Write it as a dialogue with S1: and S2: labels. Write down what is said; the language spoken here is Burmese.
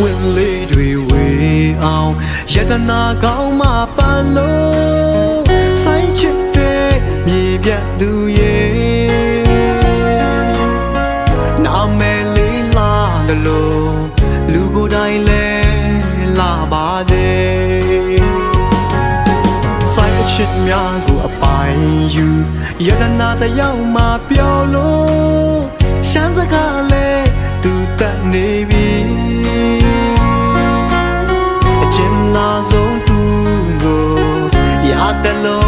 S1: ပွင့်လေးတွေဝေအောင်ယတနာကောင်းမှပန်လို့ဆိုင်ချစ်တဲ့မြေပြတ်သူရဲ့နာမည်လေးလာလို့လူကိုယ်တိုင်လဲလာပါတယ်ဆိုင်ချစ်များကိုအပိုင်ယူယတနာတယောက်မှပျော်လို့ရှမ်းစကားလဲ နာဆုံးသူကိုရတဲ့လုံးချစ်